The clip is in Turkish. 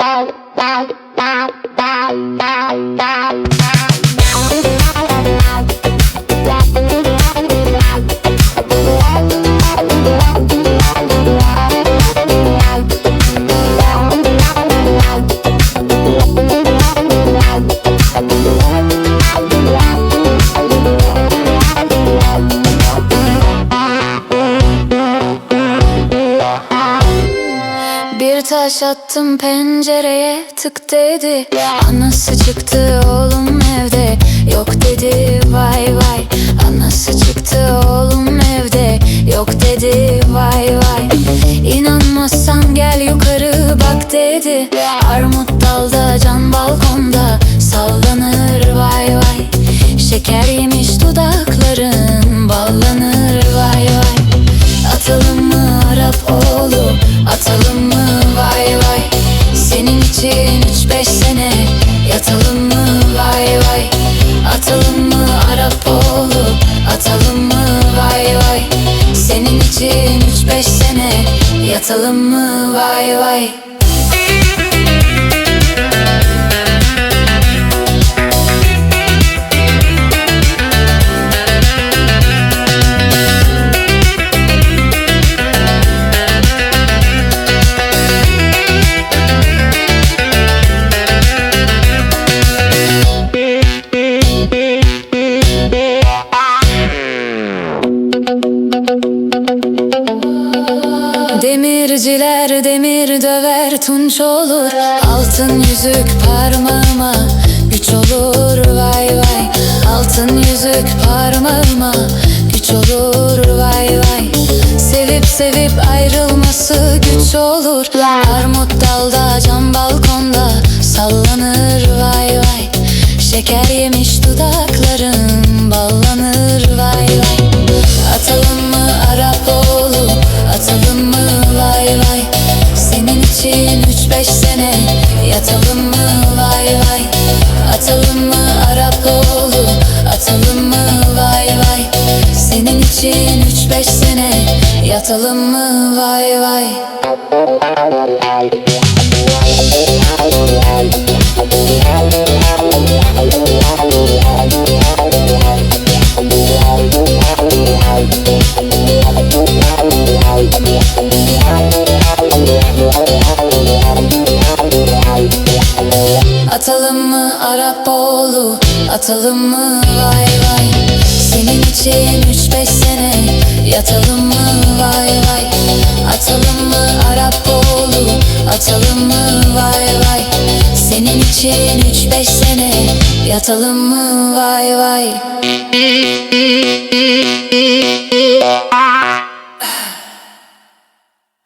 Bye. Bye. Taş attım pencereye tık dedi. Anası çıktı oğlum evde. Yok dedi vay vay. Anası çıktı oğlum evde. Yok dedi vay vay. İnanmazsan gel yukarı bak dedi. Armut dalda can balkonda. Sallanır için üç beş sene Yatalım mı? Vay vay. Atalım mı? Arap oğlu Atalım mı? Vay vay. Senin için üç beş sene Yatalım mı? Vay vay Demirciler demir döver tunç olur. Altın yüzük parmağıma güç olur vay vay. Altın yüzük parmağıma güç olur vay vay. Sevip sevip ayrılması güç olur. Armut dalda cam Atalım mı Arap oğlu? Atalım mı? Vay vay. Senin için üç beş sene yatalım mı? Vay vay oğlu Atalım mı? Vay vay. Senin için üç beş sene Yatalım mı? Vay vay. Atalım mı Arap oğlu? Atalım mı? Vay vay. Senin için üç beş sene Yatalım mı? Vay vay